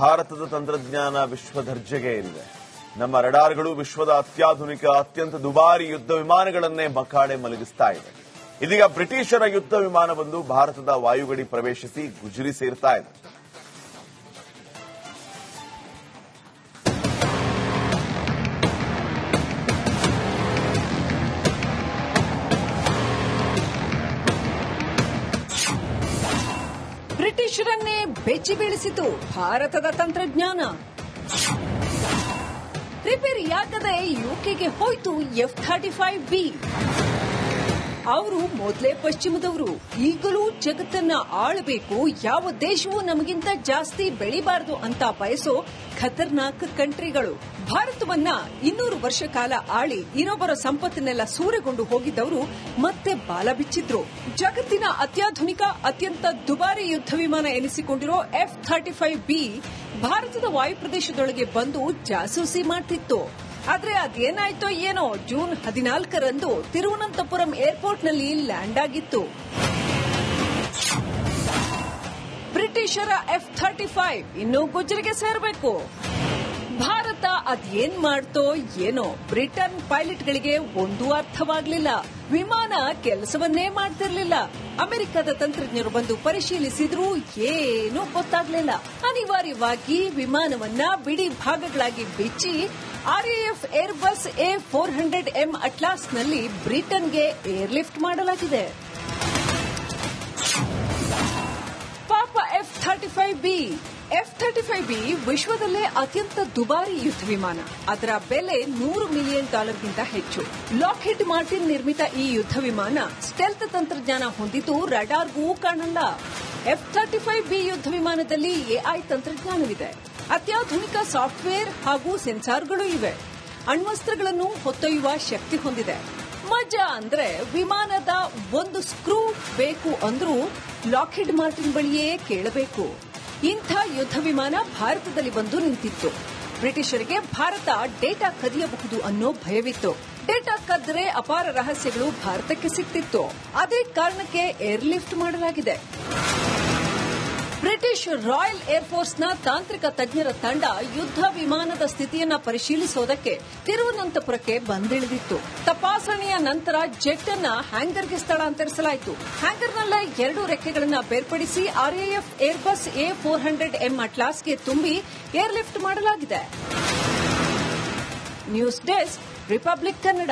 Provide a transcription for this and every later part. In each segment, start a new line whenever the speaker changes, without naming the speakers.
ಭಾರತದ ತಂತ್ರಜ್ಞಾನ ವಿಶ್ವ ದರ್ಜೆಗೆ ಇದೆ ನಮ್ಮ ರಡಾರ್ಗಳು ವಿಶ್ವದ ಅತ್ಯಾಧುನಿಕ, ಅತ್ಯಂತ ದುಬಾರಿ ಯುದ್ಧ ವಿಮಾನಗಳನ್ನೇ ಮಕಾಡೆ ಮಲಗಿಸ್ತಾ ಇದೆ. ಇದೀಗ ಬ್ರಿಟಿಷರ ಯುದ್ಧ ವಿಮಾನವೊಂದು ಭಾರತದ ವಾಯುಗಡಿ ಪ್ರವೇಶಿಸಿ ಗುಜರಿ ಸೇರ್ತಾ ಇದೆ.
ಬ್ರಿಟಿಷರನ್ನೇ ಬೆಚ್ಚಿ ಬೀಳಿಸಿತು ಭಾರತದ ತಂತ್ರಜ್ಞಾನ. ರಿಪೇರಿಯಾಗದೆ ಯುಕೆಗೆ ಹೋಯ್ತು ಎಫ್ ಥರ್ಟಿ ಫೈವ್ ಬಿ ಅವರು ಮೊದಲೇ ಪಶ್ಚಿಮದವರು. ಈಗಲೂ ಜಗತ್ತನ್ನ ಆಳಬೇಕು. ಯಾವ ದೇಶವೂ ನಮಗಿಂತ ಜಾಸ್ತಿ ಬೆಳಿಬಾರದು ಅಂತ ಬಯಸೋ ಖತರ್ನಾಕ್ ಕಂಟ್ರಿಗಳು. ಭಾರತವನ್ನ ಇನ್ನೂರು ವರ್ಷ ಕಾಲ ಆಳಿ ಇನ್ನೊಬ್ಬರ ಸಂಪತ್ತನ್ನೆಲ್ಲ ಸೂರೆಗೊಂಡು ಹೋಗಿದ್ದವರು ಮತ್ತೆ ಬಾಲ ಬಿಚ್ಚಿದ್ರು. ಜಗತ್ತಿನ ಅತ್ಯಾಧುನಿಕ, ಅತ್ಯಂತ ದುಬಾರಿ ಯುದ್ಧ ವಿಮಾನ ಎನಿಸಿಕೊಂಡಿರೋ ಎಫ್ ಥರ್ಟಿ ಫೈವ್ ಬಿ ಭಾರತದ ವಾಯುಪ್ರದೇಶದೊಳಗೆ ಬಂದು ಜಾಸೂಸಿ ಮಾಡ್ತಿತ್ತು. ಆದ್ರೆ ಅದೇನಾಯ್ತೋ ಏನೋ ಜೂನ್ ಹದಿನಾಲ್ಕರಂದು ತಿರುವನಂತಪುರಂ ಏರ್ಪೋರ್ಟ್ನಲ್ಲಿ ಲ್ಯಾಂಡ್ ಆಗಿತ್ತು. ಬ್ರಿಟಿಷರ ಎಫ್ ಥರ್ಟಿ ಫೈವ್ ಇನ್ನು ಗುಜರಿಗೆ ಸೇರಬೇಕು. ಭಾರತ ಅದೇನ್ ಮಾಡ್ತೋ ಏನೋ. ಬ್ರಿಟನ್ ಪೈಲಟ್ಗಳಿಗೆ ಒಂದೂ ಅರ್ಥವಾಗಲಿಲ್ಲ. ವಿಮಾನ ಕೆಲಸವನ್ನೇ ಮಾಡ್ತಿರ್ಲಿಲ್ಲ. ಅಮೆರಿಕದ ತಂತ್ರಜ್ಞರು ಬಂದು ಪರಿಶೀಲಿಸಿದ್ರೂ ಏನೂ ಗೊತ್ತಾಗ್ಲಿಲ್ಲ. ಅನಿವಾರ್ಯವಾಗಿ ವಿಮಾನವನ್ನ ಬಿಡಿ ಭಾಗಗಳಾಗಿ ಬಿಚ್ಚಿ RAF Airbus A four hundred M ಅಟ್ಲಾಸ್ನಲ್ಲಿ ಬ್ರಿಟನ್ಗೆ ಏರ್ಲಿಫ್ಟ್ ಮಾಡಲಾಗಿದೆ. ಪಾಪ F thirty five B F thirty five B ವಿಶ್ವದಲ್ಲೇ ಅತ್ಯಂತ ದುಬಾರಿ ಯುದ್ಧ ವಿಮಾನ. ಅದರ ಬೆಲೆ ನೂರು ಮಿಲಿಯನ್ ಡಾಲರ್ಗಿಂತ ಹೆಚ್ಚು. ಲಾಕ್ಹಿಡ್ ಮಾರ್ಟಿನ್ ನಿರ್ಮಿತ ಈ ಯುದ್ಧ ವಿಮಾನ ಸ್ಟೆಲ್ತ್ ತಂತ್ರಜ್ಞಾನ ಹೊಂದಿದ್ದು ರಡಾರ್ಗೂ ಕಾಣಲ್ಲ ಎಫ್ ಥರ್ಟಿ ಫೈವ್ ಬಿ ಯುದ್ಧ ವಿಮಾನದಲ್ಲಿ ಎಐ ತಂತ್ರಜ್ಞಾನವಿದೆ. ಅತ್ಯಾಧುನಿಕ ಸಾಫ್ಟ್ವೇರ್ ಹಾಗೂ ಸೆನ್ಸಾರ್ಗಳು ಇವೆ. ಅಣ್ವಸ್ತ್ರಗಳನ್ನು ಹೊತ್ತೊಯ್ಯುವ ಶಕ್ತಿ ಹೊಂದಿದೆ. ಮಜಾ ಅಂದ್ರೆ ವಿಮಾನದ ಒಂದು ಸ್ಕ್ರೂ ಬೇಕು ಅಂದ್ರೂ ಲಾಕ್ಹಿಡ್ ಮಾರ್ಟಿನ್ ಬಳಿಯೇ ಕೇಳಬೇಕು. ಇಂಥ ಯುದ್ಧ ವಿಮಾನ ಭಾರತದಲ್ಲಿ ಬಂದು ನಿಂತಿತ್ತು. ಬ್ರಿಟಿಷರಿಗೆ ಭಾರತ ಡೇಟಾ ಕದಿಯಬಹುದು ಅನ್ನೋ ಭಯವಿತ್ತು. ಡೇಟಾ ಕದ್ರೆ ಅಪಾರ ರಹಸ್ಯಗಳು ಭಾರತಕ್ಕೆ ಸಿಕ್ತಿತ್ತು. ಅದೇ ಕಾರಣಕ್ಕೆ ಏರ್ಲಿಫ್ಟ್ ಮಾಡಲಾಗಿದೆ. ಬ್ರಿಟಿಷ್ ರಾಯಲ್ ಏರ್ಫೋರ್ಸ್ನ ತಾಂತ್ರಿಕ ತಜ್ಞರ ತಂಡ ಯುದ್ಧ ವಿಮಾನದ ಸ್ಥಿತಿಯನ್ನು ಪರಿಶೀಲಿಸೋದಕ್ಕೆ ತಿರುವನಂತಪುರಕ್ಕೆ ಬಂದಿಳಿದಿತ್ತು. ತಪಾಸಣೆಯ ನಂತರ ಜೆಟ್ ಅನ್ನ ಹ್ಯಾಂಗರ್ಗೆ ಸ್ಥಳಾಂತರಿಸಲಾಯಿತು. ಹ್ಯಾಂಗರ್ನಲ್ಲೇ ಎರಡು ರೆಕ್ಕೆಗಳನ್ನು ಬೇರ್ಪಡಿಸಿ RAF Airbus A four hundred M ಅಟ್ಲಾಸ್ಗೆ ತುಂಬಿ ಏರ್ಲಿಫ್ಟ್ ಮಾಡಲಾಗಿದೆ. News desk, republic Kannada.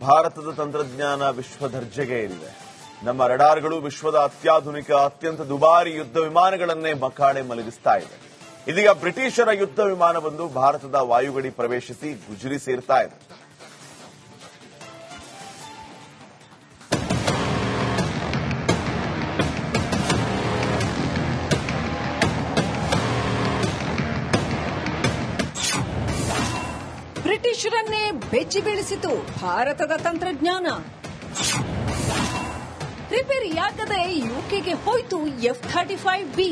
ಭಾರತದ ತಂತ್ರಜ್ಞಾನ ವಿಶ್ವ ದರ್ಜೆಗೆ ಏರಿದೆ. ನಮ್ಮ ರಡಾರ್ಗಳು ವಿಶ್ವದ ಅತ್ಯಾಧುನಿಕ, ಅತ್ಯಂತ ದುಬಾರಿ ಯುದ್ಧ ವಿಮಾನಗಳನ್ನೇ ಮಕಾಡೆ ಮಲಗಿಸ್ತಾ ಇದೆ. ಇದೀಗ ಬ್ರಿಟಿಷರ ಯುದ್ಧ ವಿಮಾನವೊಂದು ಭಾರತದ ವಾಯುಗಡಿ ಪ್ರವೇಶಿಸಿ ಗುಜರಿ ಸೇರ್ತಾ ಇದೆ.
ಬ್ರಿಟಿಷರನ್ನೇ ಬೆಚ್ಚಿ ಬೀಳಿಸಿತು ಭಾರತದ ತಂತ್ರಜ್ಞಾನ. ರಿಪೇರಿಯಾಗದೆ ಯುಕೆಗೆ ಹೋಯ್ತು ಎಫ್ ಥರ್ಟಿ ಫೈವ್ ಬಿ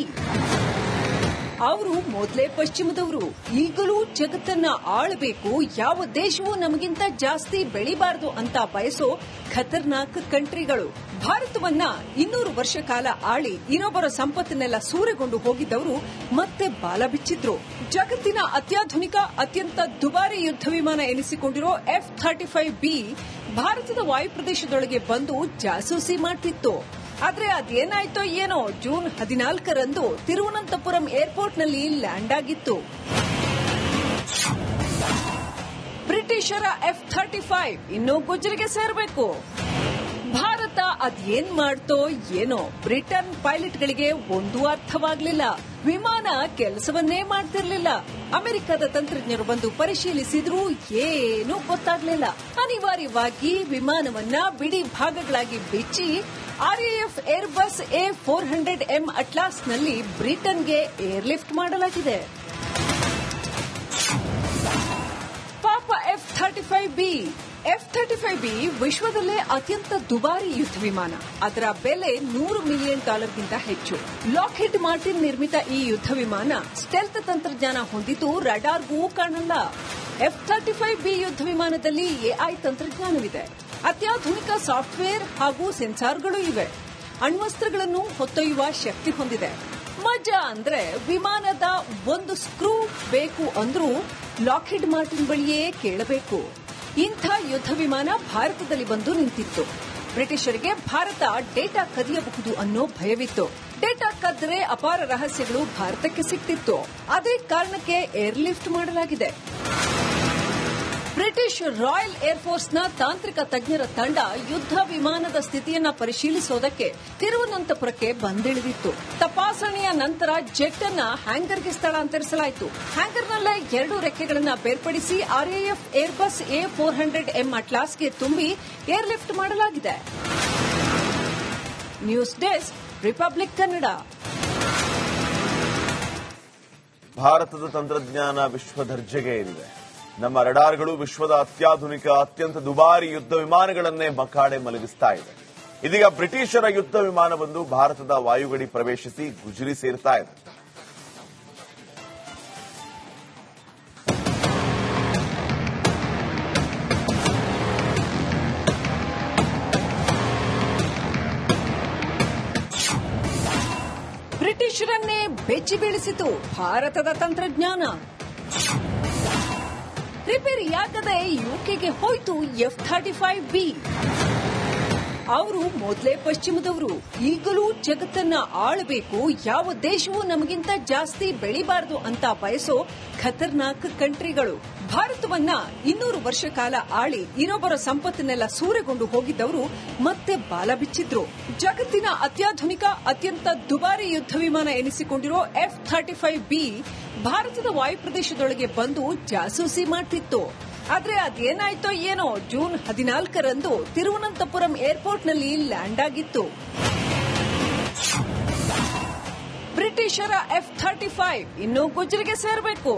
ಅವರು ಮೊದಲೇ ಪಶ್ಚಿಮದವರು. ಈಗಲೂ ಜಗತ್ತನ್ನ ಆಳಬೇಕು. ಯಾವ ದೇಶವೂ ನಮಗಿಂತ ಜಾಸ್ತಿ ಬೆಳಿಬಾರದು ಅಂತ ಬಯಸೋ ಖತರ್ನಾಕ್ ಕಂಟ್ರಿಗಳು. ಭಾರತವನ್ನ ಇನ್ನೂರು ವರ್ಷ ಕಾಲ ಆಳಿ ಇನ್ನೊಬ್ಬರ ಸಂಪತ್ತನ್ನೆಲ್ಲ ಸೂರೆಗೊಂಡು ಹೋಗಿದ್ದವರು ಮತ್ತೆ ಬಾಲ ಬಿಚ್ಚಿದ್ರು. ಜಗತ್ತಿನ ಅತ್ಯಾಧುನಿಕ, ಅತ್ಯಂತ ದುಬಾರಿ ಯುದ್ಧ ವಿಮಾನ ಎನಿಸಿಕೊಂಡಿರೋ ಎಫ್ ಥರ್ಟಿ ಫೈವ್ ಬಿ ಭಾರತದ ವಾಯುಪ್ರದೇಶದೊಳಗೆ ಬಂದು ಜಾಸೂಸಿ ಮಾಡ್ತಿತ್ತು. ಆದ್ರೆ ಅದೇನಾಯ್ತೋ ಏನೋ ಜೂನ್ ಹದಿನಾಲ್ಕರಂದು ತಿರುವನಂತಪುರಂ ಏರ್ಪೋರ್ಟ್ನಲ್ಲಿ ಲ್ಯಾಂಡ್ ಆಗಿತ್ತು. ಬ್ರಿಟಿಷರ ಎಫ್ ಥರ್ಟಿ ಫೈವ್ ಇನ್ನು ಗುಜರಿಗೆ ಸೇರಬೇಕು. ಭಾರತ ಅದೇನ್ ಮಾಡ್ತೋ ಏನೋ ಬ್ರಿಟನ್ ಪೈಲಟ್ಗಳಿಗೆ ಒಂದು ಅರ್ಥವಾಗಲಿಲ್ಲ. ವಿಮಾನ ಕೆಲಸವನ್ನೇ ಮಾಡ್ತಿರ್ಲಿಲ್ಲ. ಅಮೆರಿಕದ ತಂತ್ರಜ್ಞರು ಬಂದು ಪರಿಶೀಲಿಸಿದ್ರೂ ಏನೂ ಗೊತ್ತಾಗ್ಲಿಲ್ಲ. ಅನಿವಾರ್ಯವಾಗಿ ವಿಮಾನವನ್ನ ಬಿಡಿ ಭಾಗಗಳಾಗಿ ಬಿಚ್ಚಿ RAF Airbus A four hundred M ಅಟ್ಲಾಸ್ನಲ್ಲಿ ಬ್ರಿಟನ್ಗೆ ಏರ್ಲಿಫ್ಟ್ ಮಾಡಲಾಗಿದೆ. ಪಾಪ F thirty five B, F thirty five B ವಿಶ್ವದಲ್ಲೇ ಅತ್ಯಂತ ದುಬಾರಿ ಯುದ್ಧ ವಿಮಾನ. ಅದರ ಬೆಲೆ ನೂರು ಮಿಲಿಯನ್ ಡಾಲರ್ಗಿಂತ ಹೆಚ್ಚು. ಲಾಕ್ಹಿಡ್ ಮಾರ್ಟಿನ್ ನಿರ್ಮಿತ ಈ ಯುದ್ಧ ವಿಮಾನ ಸ್ಟೆಲ್ತ್ ತಂತ್ರಜ್ಞಾನ ಹೊಂದಿದ್ದು ರಡಾರ್ಗೂ ಕಾಣಲ್ಲ. ಎಫ್ ಥರ್ಟಿ ಫೈವ್ ಬಿ ಯುದ್ಧ ವಿಮಾನದಲ್ಲಿ ಎಐ ತಂತ್ರಜ್ಞಾನವಿದೆ. ಅತ್ಯಾಧುನಿಕ ಸಾಫ್ಟ್ವೇರ್ ಹಾಗೂ ಸೆನ್ಸಾರ್ಗಳು ಇವೆ. ಅಣ್ವಸ್ತ್ರಗಳನ್ನು ಹೊತ್ತೊಯ್ಯುವ ಶಕ್ತಿ ಹೊಂದಿದೆ. ಮಜಾ ಅಂದ್ರೆ ವಿಮಾನದ ಒಂದು ಸ್ಕ್ರೂ ಬೇಕು ಅಂದ್ರೂ ಲಾಕ್ಹೆಡ್ ಮಾರ್ಟಿನ್ ಬಳಿಯೇ ಕೇಳಬೇಕು. ಇಂಥ ಯುದ್ಧ ವಿಮಾನ ಭಾರತದಲ್ಲಿ ಬಂದು ನಿಂತಿತ್ತು. ಬ್ರಿಟಿಷರಿಗೆ ಭಾರತ ಡೇಟಾ ಕದಿಯಬಹುದು ಅನ್ನೋ ಭಯವಿತ್ತು. ಡೇಟಾ ಕದ್ರೆ ಅಪಾರ ರಹಸ್ಯಗಳು ಭಾರತಕ್ಕೆ ಸಿಕ್ತಿತ್ತು ಅದೇ ಕಾರಣಕ್ಕೆ ಏರ್ಲಿಫ್ಟ್ ಮಾಡಲಾಗಿದೆ. ಬ್ರಿಟಿಷ್ ರಾಯಲ್ ಏರ್ಫೋರ್ಸ್ನ ತಾಂತ್ರಿಕ ತಜ್ಞರ ತಂಡ ಯುದ್ಧ ವಿಮಾನದ ಸ್ಥಿತಿಯನ್ನು ಪರಿಶೀಲಿಸೋದಕ್ಕೆ ತಿರುವನಂತಪುರಕ್ಕೆ ಬಂದಿಳಿದಿತ್ತು. ತಪಾಸಣೆಯ ನಂತರ ಜೆಟ್ ಅನ್ನ ಹ್ಯಾಂಗರ್ಗೆ ಸ್ಥಳಾಂತರಿಸಲಾಯಿತು. ಹ್ಯಾಂಗರ್ನಲ್ಲೇ ಎರಡು ರೆಕ್ಕೆಗಳನ್ನು ಬೇರ್ಪಡಿಸಿ RAF Airbus A four hundred M ಅಟ್ಲಾಸ್ಗೆ ತುಂಬಿ ಏರ್ಲಿಫ್ಟ್ ಮಾಡಲಾಗಿದೆ. News desk, republic Kannada.
ಭಾರತದ ತಂತ್ರಜ್ಞಾನ ವಿಶ್ವ ದರ್ಜೆಗೆ ಏರಿದೆ ನಮ್ಮ ರಡಾರ್ಗಳು ವಿಶ್ವದ ಅತ್ಯಾಧುನಿಕ, ಅತ್ಯಂತ ದುಬಾರಿ ಯುದ್ಧ ವಿಮಾನಗಳನ್ನೇ ಮಕಾಡೆ ಮಲಗಿಸ್ತಾ ಇದೆ. ಇದೀಗ ಬ್ರಿಟಿಷರ ಯುದ್ಧ ವಿಮಾನವೊಂದು ಭಾರತದ ವಾಯುಗಡಿ ಪ್ರವೇಶಿಸಿ ಗುಜರಿ ಸೇರ್ತಾ ಇದೆ.
ಬ್ರಿಟಿಷರನ್ನೇ ಬೆಚ್ಚಿ ಬೀಳಿಸಿತು ಭಾರತದ ತಂತ್ರಜ್ಞಾನ. ರಿಪೇರಿಯಾಗದೆ ಯುಕೆಗೆ ಹೋಯ್ತು ಎಫ್ ಥರ್ಟಿ ಫೈವ್ ಬಿ ಅವರು ಮೊದಲೇ ಪಶ್ಚಿಮದವರು. ಈಗಲೂ ಜಗತ್ತನ್ನ ಆಳಬೇಕು. ಯಾವ ದೇಶವೂ ನಮಗಿಂತ ಜಾಸ್ತಿ ಬೆಳಿಬಾರದು ಅಂತ ಬಯಸೋ ಖತರ್ನಾಕ್ ಕಂಟ್ರಿಗಳು. ಭಾರತವನ್ನ ಇನ್ನೂರು ವರ್ಷ ಕಾಲ ಆಳಿ ಇನ್ನೊಬ್ಬರ ಸಂಪತ್ತನ್ನೆಲ್ಲ ಸೂರೆಗೊಂಡು ಹೋಗಿದ್ದವರು ಮತ್ತೆ ಬಾಲ ಬಿಚ್ಚಿದ್ರು. ಜಗತ್ತಿನ ಅತ್ಯಾಧುನಿಕ, ಅತ್ಯಂತ ದುಬಾರಿ ಯುದ್ಧ ವಿಮಾನ ಎನಿಸಿಕೊಂಡಿರೋ ಎಫ್ ಥರ್ಟಿ ಫೈವ್ ಬಿ ಭಾರತದ ವಾಯುಪ್ರದೇಶದೊಳಗೆ ಬಂದು ಜಾಸೂಸಿ ಮಾಡ್ತಿತ್ತು. ಆದ್ರೆ ಅದೇನಾಯ್ತೋ ಏನೋ ಜೂನ್ ಹದಿನಾಲ್ಕರಂದು ತಿರುವನಂತಪುರಂ ಏರ್ಪೋರ್ಟ್ನಲ್ಲಿ ಲ್ಯಾಂಡ್ ಆಗಿತ್ತು. ಬ್ರಿಟಿಷರ ಎಫ್ ಥರ್ಟಿ ಫೈವ್ ಇನ್ನೂ ಗುಜರಿಗೆ ಸೇರಬೇಕು.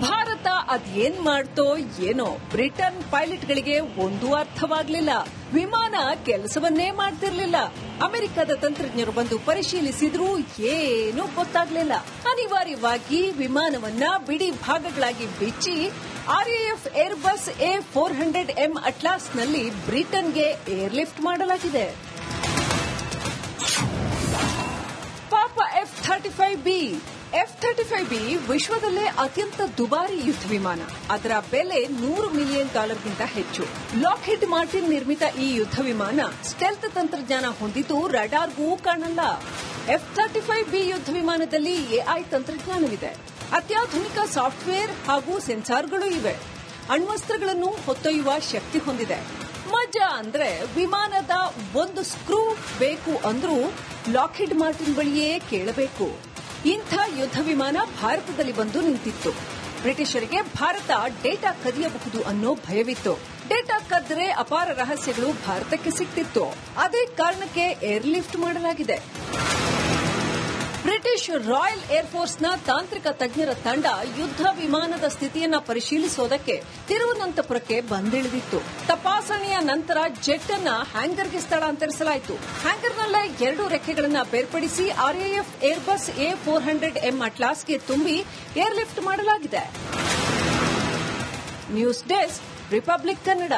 ಭಾರತ ಅದೇನ್ ಮಾಡ್ತೋ ಏನೋ. ಬ್ರಿಟನ್ ಪೈಲಟ್ಗಳಿಗೆ ಒಂದೂ ಅರ್ಥವಾಗಲಿಲ್ಲ. ವಿಮಾನ ಕೆಲಸವನ್ನೇ ಮಾಡ್ತಿರ್ಲಿಲ್ಲ. ಅಮೆರಿಕದ ತಂತ್ರಜ್ಞರು ಬಂದು ಪರಿಶೀಲಿಸಿದ್ರೂ ಏನೂ ಗೊತ್ತಾಗ್ಲಿಲ್ಲ. ಅನಿವಾರ್ಯವಾಗಿ ವಿಮಾನವನ್ನ ಬಿಡಿ ಭಾಗಗಳಾಗಿ ಬಿಚ್ಚಿ RAF Airbus A four hundred M ಅಟ್ಲಾಸ್ನಲ್ಲಿ ಬ್ರಿಟನ್ಗೆ ಏರ್ಲಿಫ್ಟ್ ಮಾಡಲಾಗಿದೆ. ಪಾಪ F thirty five B F thirty five B ವಿಶ್ವದಲ್ಲೇ ಅತ್ಯಂತ ದುಬಾರಿ ಯುದ್ಧ ವಿಮಾನ. ಅದರ ಬೆಲೆ ನೂರು ಮಿಲಿಯನ್ ಡಾಲರ್ಗಿಂತ ಹೆಚ್ಚು. ಲಾಕ್ ಹಿಡ್ ಮಾರ್ಟಿನ್ ನಿರ್ಮಿತ ಈ ಯುದ್ಧ ವಿಮಾನ ಸ್ಟೆಲ್ತ್ ತಂತ್ರಜ್ಞಾನ ಹೊಂದಿದ್ದು ರಡಾರ್ಗೂ ಕಾಣಲ್ಲ. ಎಫ್ ಥರ್ಟಿ ಫೈವ್ ಬಿ ಯುದ್ಧ ವಿಮಾನದಲ್ಲಿ ಎಐ ತಂತ್ರಜ್ಞಾನವಿದೆ. ಅತ್ಯಾಧುನಿಕ ಸಾಫ್ಟ್ವೇರ್ ಹಾಗೂ ಸೆನ್ಸಾರ್ಗಳು ಇವೆ. ಅಣ್ವಸ್ತ್ರಗಳನ್ನು ಹೊತ್ತೊಯ್ಯುವ ಶಕ್ತಿ ಹೊಂದಿದೆ. ಮಜಾ ಅಂದ್ರೆ ವಿಮಾನದ ಒಂದು ಸ್ಕ್ರೂ ಬೇಕು ಅಂದ್ರೂ ಲಾಕ್ಹಿಡ್ ಮಾರ್ಟಿನ್ ಬಳಿಯೇ ಕೇಳಬೇಕು. ಇಂಥ ಯುದ್ಧ ವಿಮಾನ ಭಾರತದಲ್ಲಿ ಬಂದು ನಿಂತಿತ್ತು. ಬ್ರಿಟಿಷರಿಗೆ ಭಾರತ ಡೇಟಾ ಕದಿಯಬಹುದು ಅನ್ನೋ ಭಯವಿತ್ತು. ಡೇಟಾ ಕದ್ರೆ ಅಪಾರ ರಹಸ್ಯಗಳು ಭಾರತಕ್ಕೆ ಸಿಕ್ತಿತ್ತು. ಅದೇ ಕಾರಣಕ್ಕೆ ಏರ್ಲಿಫ್ಟ್ ಮಾಡಲಾಗಿದೆ. ಬ್ರಿಟಿಷ್ ರಾಯಲ್ ಏರ್ಫೋರ್ಸ್ನ ತಾಂತ್ರಿಕ ತಜ್ಞರ ತಂಡ ಯುದ್ಧ ವಿಮಾನದ ಸ್ಥಿತಿಯನ್ನು ಪರಿಶೀಲಿಸೋದಕ್ಕೆ ತಿರುವನಂತಪುರಕ್ಕೆ ಬಂದಿಳಿದಿತ್ತು. ತಪಾಸಣೆಯ ನಂತರ ಜೆಟ್ ಅನ್ನ ಹ್ಯಾಂಗರ್ಗೆ ಸ್ಥಳಾಂತರಿಸಲಾಯಿತು. ಹ್ಯಾಂಗರ್ನಲ್ಲೇ ಎರಡು ರೆಕ್ಕೆಗಳನ್ನು ಬೇರ್ಪಡಿಸಿ RAF Airbus A four hundred M ಅಟ್ಲಾಸ್ಗೆ ತುಂಬಿ ಏರ್ಲಿಫ್ಟ್ ಮಾಡಲಾಗಿದೆ. News desk republic Kannada.